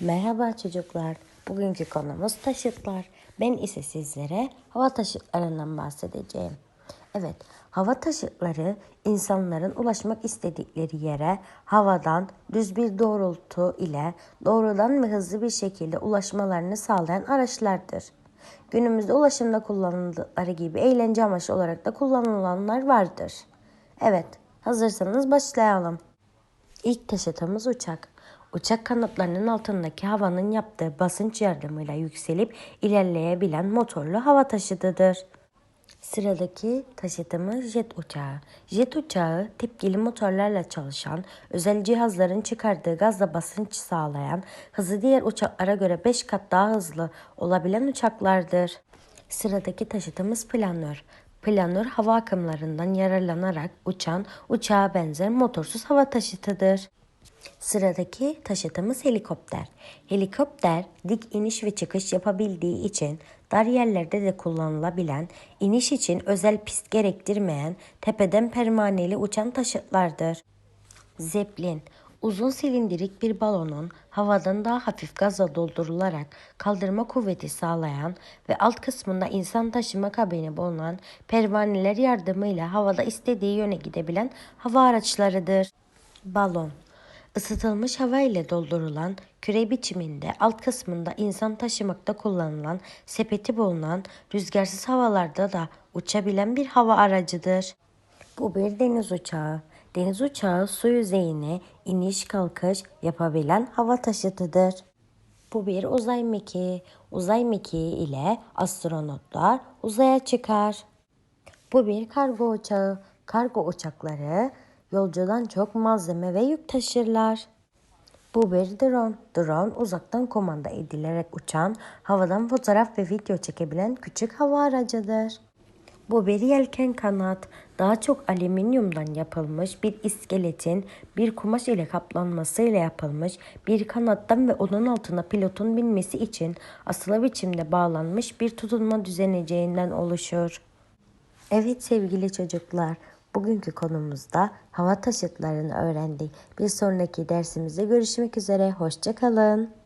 Merhaba çocuklar. Bugünkü konumuz taşıtlar. Ben ise sizlere hava taşıtlarından bahsedeceğim. Evet, hava taşıtları insanların ulaşmak istedikleri yere havadan düz bir doğrultu ile doğrudan ve hızlı bir şekilde ulaşmalarını sağlayan araçlardır. Günümüzde ulaşımda kullanıldıkları gibi eğlence amaçlı olarak da kullanılanlar vardır. Evet, hazırsanız başlayalım. İlk taşıtımız uçak. Uçak kanatlarının altındaki havanın yaptığı basınç yardımıyla yükselip ilerleyebilen motorlu hava taşıtıdır. Sıradaki taşıtımız jet uçağı. Jet uçağı tepkili motorlarla çalışan, özel cihazların çıkardığı gazla basınç sağlayan, hızı diğer uçaklara göre 5 kat daha hızlı olabilen uçaklardır. Sıradaki taşıtımız planör. Planör hava akımlarından yararlanarak uçan, uçağa benzer motorsuz hava taşıtıdır. Sıradaki taşıtımız helikopter. Helikopter dik iniş ve çıkış yapabildiği için dar yerlerde de kullanılabilen, iniş için özel pist gerektirmeyen tepeden pervaneli uçan taşıtlardır. Zeppelin Uzun silindirik bir balonun havadan daha hafif gazla doldurularak kaldırma kuvveti sağlayan ve alt kısmında insan taşıma kabini bulunan pervaneler yardımıyla havada istediği yöne gidebilen hava araçlarıdır. Balon Isıtılmış hava ile doldurulan küre biçiminde alt kısmında insan taşımakta kullanılan sepeti bulunan rüzgarsız havalarda da uçabilen bir hava aracıdır. Bu bir deniz uçağı. Deniz uçağı su yüzeyine iniş kalkış yapabilen hava taşıtıdır. Bu bir uzay mekiği. Uzay mekiği ile astronotlar uzaya çıkar. Bu bir kargo uçağı. Kargo uçakları yolcudan çok malzeme ve yük taşırlar. Bu bir drone. Drone uzaktan kumanda edilerek uçan, havadan fotoğraf ve video çekebilen küçük hava aracıdır. Bu bir yelken kanat. Daha çok alüminyumdan yapılmış bir iskeletin bir kumaş ile kaplanmasıyla yapılmış bir kanattan ve onun altına pilotun binmesi için asılı biçimde bağlanmış bir tutunma düzeneceğinden oluşur. Evet sevgili çocuklar, bugünkü konumuzda hava taşıtlarını öğrendik. Bir sonraki dersimizde görüşmek üzere, hoşçakalın.